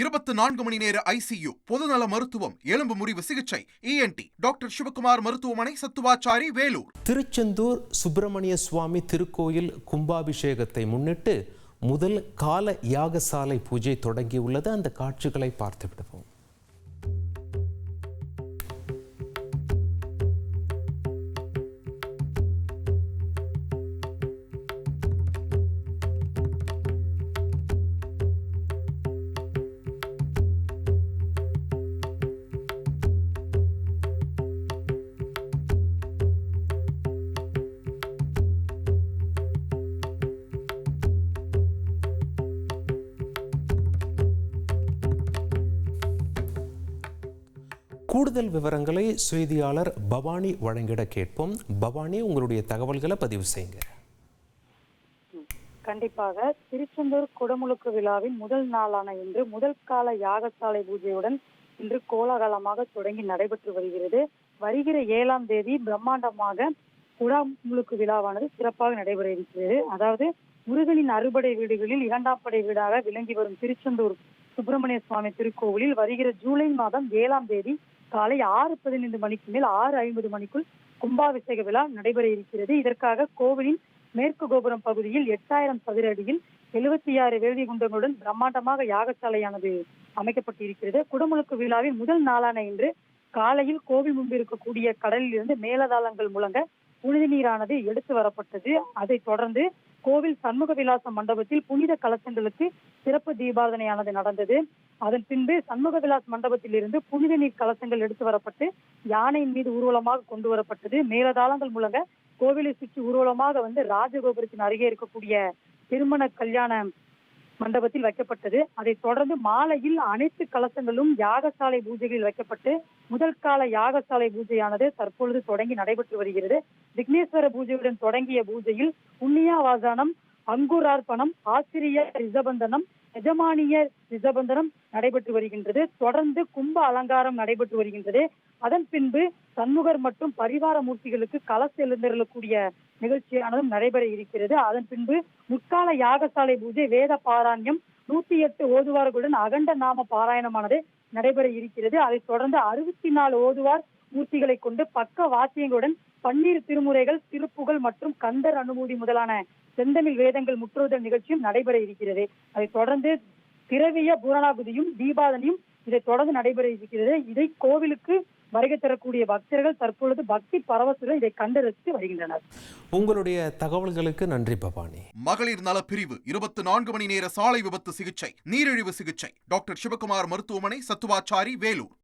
இருபத்தி நான்கு மணி நேர ஐசியு பொதுநல மருத்துவம் எலும்பு முறிவு சிகிச்சை இஎன்டி டாக்டர் சிவகுமார் மருத்துவமனை சத்துவாச்சாரி வேலூர். திருச்செந்தூர் சுப்பிரமணிய சுவாமி திருக்கோயில் கும்பாபிஷேகத்தை முன்னிட்டு முதல் கால யாகசாலை பூஜை தொடங்கியுள்ளது. அந்த காட்சிகளை பார்த்து விடுவோம் கூடுதல் விவரங்களை செய்தியாளர் பவானி வழங்கிட கேட்போம். பவானி உங்களுடைய தகவல்களை பதிவு செய்யுங்க. கண்டிப்பாக திருச்செந்தூர் குடமுழுக்கு விழாவின் முதல் நாளான இன்று முதல் கால யாகசாலை பூஜையுடன் இன்று கோலாகலமாக தொடங்கி நடைபெற்று வருகிறது. வருகிற ஏழாம் தேதி பிரம்மாண்டமாக குடமுழுக்கு விழாவானது சிறப்பாக நடைபெற இருக்கிறது. அதாவது முருகனின் அறுபடை வீடுகளில் இரண்டாம் படை வீடாக விளங்கி வரும் திருச்செந்தூர் சுப்பிரமணிய சுவாமி திருக்கோவிலில் வருகிற ஜூலை மாதம் ஏழாம் தேதி காலை ஆறு பதினைந்து மணிக்கு மேல் ஆறு ஐம்பது மணிக்குள் கும்பாபிஷேக விழா நடைபெற இருக்கிறது. இதற்காக கோவிலின் மேற்கு கோபுரம் பகுதியில் எட்டாயிரம் சதுர அடியில் எழுபத்தி ஆறு வேதி குண்டங்களுடன் பிரம்மாண்டமாக யாகசாலையானது அமைக்கப்பட்டிருக்கிறது. குடமுழுக்கு விழாவின் முதல் நாளான இன்று காலையில் கோவில் முன்பு இருக்கக்கூடிய கடலில் இருந்து மேலதாளங்கள் முழங்க புனித நீரானது எடுத்து வரப்பட்டது. அதைத் தொடர்ந்து கோவில் சண்முக விலாச மண்டபத்தில் புனித கலசங்களுக்கு சிறப்பு தீபாரதனையானது நடந்தது. அதன் பின்பு சண்முக விலாஸ் மண்டபத்தில் இருந்து புனித நீர் கலசங்கள் எடுத்து வரப்பட்டு யானையின் மீது ஊர்வலமாக கொண்டு வரப்பட்டது. மேலதாளங்கள் மூலம் கோவிலை சுற்றி ஊர்வலமாக வந்து ராஜகோபுரத்தின் அருகே இருக்கக்கூடிய திருமண கல்யாண மண்டபத்தில் வைக்கப்பட்டது. அதைத் தொடர்ந்து மாலையில் அனைத்து கலசங்களும் யாகசாலை பூஜைகளில் வைக்கப்பட்டு முதல் கால யாகசாலை பூஜையானது தற்பொழுது தொடங்கி நடைபெற்று வருகிறது. விக்னேஸ்வர பூஜையுடன் தொடங்கிய பூஜையில் புண்ணியாவாசானம் அங்குரார்ப்பணம் ஆசிரியர் ரிஷபந்தனம் எஜமானிய ரிஷபந்தனம் நடைபெற்று வருகின்றது. தொடர்ந்து கும்ப அலங்காரம் நடைபெற்று வருகின்றது. அதன் பின்பு சண்முகர் மற்றும் பரிவார மூர்த்திகளுக்கு கலச எழுந்தருளக்கூடிய நிகழ்ச்சியானதும் நடைபெற இருக்கிறது. அதன் பின்பு முற்கால யாகசாலை பூஜை வேத பாராயணம் நூத்தி எட்டு ஓதுவார்களுடன் அகண்ட நாம பாராயணமானது நடைபெற இருக்கிறது. அதைத் தொடர்ந்து அறுபத்தி நாலு ஓதுவார் மூர்த்திகளை கொண்டு பக்க வாத்தியங்களுடன் பன்னீர் திருமுறைகள் திருப்புகழ் மற்றும் கந்தர் அனுமூதி முதலான செந்தமிழ் வேதங்கள் முற்றுதல் நிகழ்ச்சியும் நடைபெற இருக்கிறது. அதைத் தொடர்ந்து திரவிய பூரணாகுதியும் தீபாவளியும் இதை தொடர்ந்து நடைபெற இருக்கிறது. இதை கோவிலுக்கு வருகை தரக்கூடிய பக்தர்கள் தற்பொழுது பக்தி பரவசுடன் இதை கண்டு ரசித்து வருகின்றனர். உங்களுடைய தகவல்களுக்கு நன்றி பவானி. மகளிர் நல பிரிவு இருபத்தி நான்கு மணி நேர சாலை விபத்து சிகிச்சை நீரிழிவு சிகிச்சை. டாக்டர் சிவகுமார் மருத்துவமனை சத்துவாச்சாரி வேலூர்.